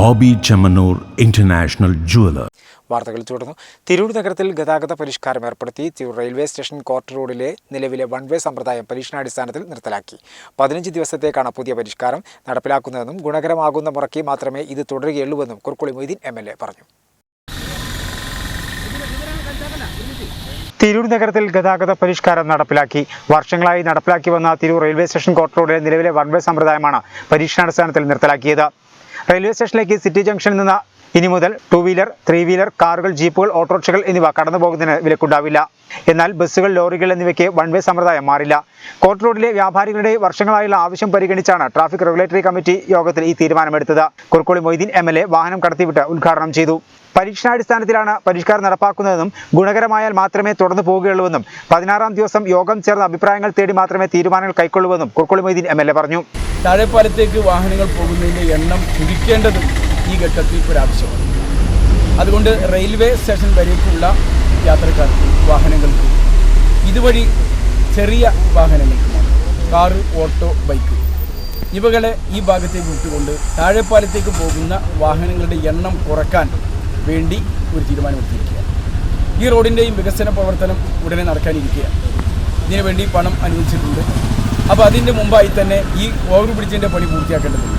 Bobby Chemmanur international jeweller. വാർത്തകൾ തുടർന്നു. തിരൂർ നഗരത്തിൽ ഗതാഗത പരിഷ്കാരം ഏർപ്പെടുത്തി. തിരൂർ റെയിൽവേ സ്റ്റേഷൻ ക്വാർട്ടർ റോഡിലെ നിലവിലെ വൺ വേ സമ്പ്രദായം പരീക്ഷണാടിസ്ഥാനത്തിൽ നിർത്തലാക്കി. പതിനഞ്ച് ദിവസത്തേക്കാണ് പുതിയ പരിഷ്കാരം നടപ്പിലാക്കുന്നതെന്നും ഗുണകരമാകുന്ന മുറയ്ക്ക് മാത്രമേ ഇത് തുടരുകയുള്ളൂവെന്നും Kurukkoli Moideen M L A പറഞ്ഞു. തിരൂർ നഗരത്തിൽ ഗതാഗത പരിഷ്കാരം നടപ്പിലാക്കി. വർഷങ്ങളായി നടപ്പിലാക്കി വന്ന തിരൂർ റെയിൽവേ സ്റ്റേഷൻ കോർട്ട് റോഡിലെ നിലവിലെ വൺ വേ സമ്പ്രദായമാണ് പരീക്ഷണാടിസ്ഥാനത്തിൽ നിർത്തലാക്കിയത്. റെയിൽവേ സ്റ്റേഷനിലേക്ക് സിറ്റി ജംഗ്ഷനിൽ നിന്ന് ഇനി മുതൽ ടു വീലർ ത്രീ വീലർ കാറുകൾ ജീപ്പുകൾ ഓട്ടോറിക്ഷകൾ എന്നിവ കടന്നു പോകുന്നതിന് വിലക്കുണ്ടാവില്ല. എന്നാൽ ബസ്സുകൾ ലോറികൾ എന്നിവയ്ക്ക് വൺ വേ സമ്പ്രദായം മാറില്ല. കോർട്ട് റോഡിലെ വ്യാപാരികളുടെ വർഷങ്ങളായുള്ള ആവശ്യം പരിഗണിച്ചാണ് ട്രാഫിക് റെഗുലേറ്ററി കമ്മിറ്റി യോഗത്തിൽ ഈ തീരുമാനമെടുത്തത്. കുർക്കോളി മൊയ്തീൻ എം വാഹനം കടത്തിവിട്ട് ഉദ്ഘാടനം ചെയ്തു. പരീക്ഷണാടിസ്ഥാനത്തിലാണ് പരിഷ്കാരം നടപ്പാക്കുന്നതെന്നും ഗുണകരമായാൽ മാത്രമേ തുടർന്നു പോവുകയുള്ളൂവെന്നും പതിനാറാം ദിവസം യോഗം ചേർന്ന അഭിപ്രായങ്ങൾ തേടി മാത്രമേ തീരുമാനങ്ങൾ കൈക്കൊള്ളുവെന്നും കുർക്കോളി മൊയ്തീൻ എം പറഞ്ഞു. താഴെപ്പാലത്തേക്ക് വാഹനങ്ങൾ പോകുന്നതിന്റെ എണ്ണം ചുരുക്കേണ്ടതും ഈ ഘട്ടത്തിൽ ഒരാവശ്യമാണ് അതുകൊണ്ട് റെയിൽവേ സ്റ്റേഷൻ വരേക്കുള്ള യാത്രക്കാർക്ക് വാഹനങ്ങൾക്ക് ഇതുവഴി ചെറിയ വാഹനങ്ങൾക്ക് കാറ് ഓട്ടോ ബൈക്ക്. ഇവകളെ ഈ ഭാഗത്തേക്ക് വിട്ടുകൊണ്ട് താഴെപ്പാലത്തേക്ക് പോകുന്ന വാഹനങ്ങളുടെ എണ്ണം കുറയ്ക്കാൻ വേണ്ടി ഒരു തീരുമാനമെടുത്തിരിക്കുകയാണ്. ഈ റോഡിന്റെയും വികസന പ്രവർത്തനം ഉടനെ നടക്കാനിരിക്കുകയാണ്. ഇതിനുവേണ്ടി പണം അനുവദിച്ചിട്ടുണ്ട്. അപ്പോൾ അതിന്റെ മുമ്പായി തന്നെ ഈ ഓവർ ബ്രിഡ്ജിന്റെ പണി പൂർത്തിയാക്കേണ്ടതുണ്ട്.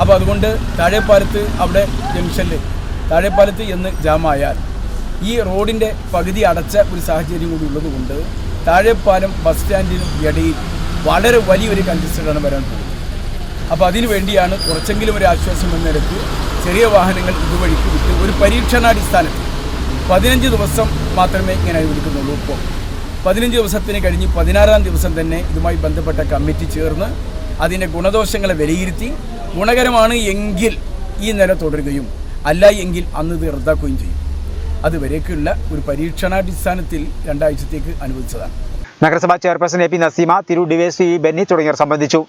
അപ്പോൾ അതുകൊണ്ട് താഴെപ്പാലത്ത് അവിടെ ജംഗ്ഷനിൽ താഴെപ്പാലത്ത് എന്ന് ജാമായാൽ. ഈ റോഡിന്റെ പകുതി അടച്ച ഒരു സാഹചര്യം കൂടി ഉള്ളതുകൊണ്ട് താഴെപ്പാലം ബസ് സ്റ്റാൻഡിനും ഇടയിൽ വളരെ വലിയൊരു കൺജസ്റ്റഡാണ് വരാൻ പോകുന്നത്. അപ്പോൾ അതിനു വേണ്ടിയാണ് കുറച്ചെങ്കിലും ഒരു ആശ്വാസം എന്ന നിരക്ക് ചെറിയ വാഹനങ്ങൾ ഇതുവഴിക്ക് വിട്ട് ഒരു പരീക്ഷണാടിസ്ഥാനത്തിൽ പതിനഞ്ച് ദിവസം മാത്രമേ ഇങ്ങനെ അനുവദിക്കുന്നുള്ളൂ ഇപ്പോൾ. പതിനഞ്ച് ദിവസത്തിന് കഴിഞ്ഞ് പതിനാറാം ദിവസം തന്നെ ഇതുമായി ബന്ധപ്പെട്ട കമ്മിറ്റി ചേർന്ന് അതിന്റെ ഗുണദോഷങ്ങളെ വിലയിരുത്തി ഗുണകരമാണ് എങ്കിൽ ഈ നില തുടരുകയും അല്ല എങ്കിൽ അന്ന് ഇത് റദ്ദാക്കുകയും ചെയ്യും. അതുവരേക്കുള്ള ഒരു പരീക്ഷണാടിസ്ഥാനത്തിൽ രണ്ടാഴ്ചത്തേക്ക് അനുവദിച്ചതാണ്. നഗരസഭാ ചെയർപേഴ്സൺ എ പി നസീമ തിരു ഡിവൈഎസ്പി ബെന്നി തുടങ്ങിയവർ സംബന്ധിച്ചു.